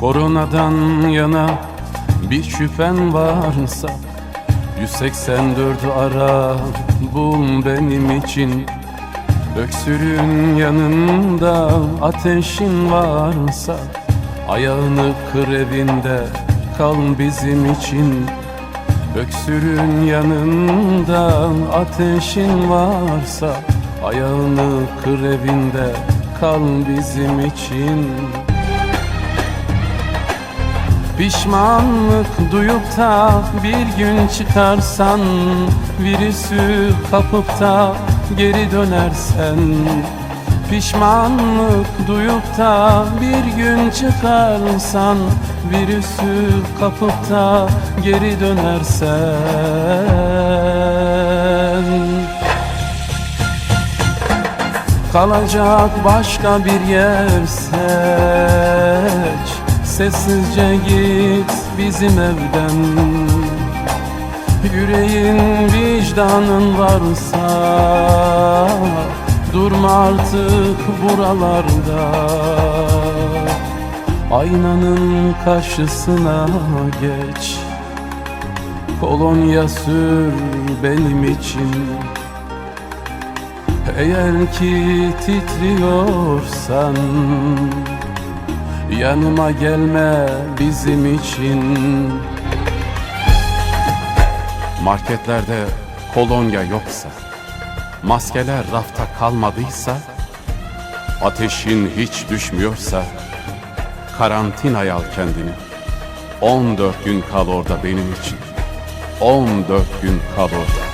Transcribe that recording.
Koronadan yana bir şüphen varsa 184 ara bul benim için. Öksürün yanında ateşin varsa Ayağını kır evinde kal bizim için. Öksürün yanında ateşin varsa Ayağını kır evinde kal bizim için Pişmanlık duyup da bir gün çıkarsan Virüsü kapıp da geri dönersen. Pişmanlık duyup da bir gün çıkarsan Virüsü kapıp da geri dönersen. Kalacak başka bir yer seç Sessizce git bizim evden. Yüreğin vicdanın varsa Durma artık buralarda. Aynanın karşısına geç. Kolonya sür benim için. Eğer ki titriyorsan Yanıma gelme bizim için. Marketlerde kolonya yoksa Maskeler rafta kalmadıysa Ateşin hiç düşmüyorsa Karantinaya al kendini. 14 gün kal orada benim için. 14 gün kal orada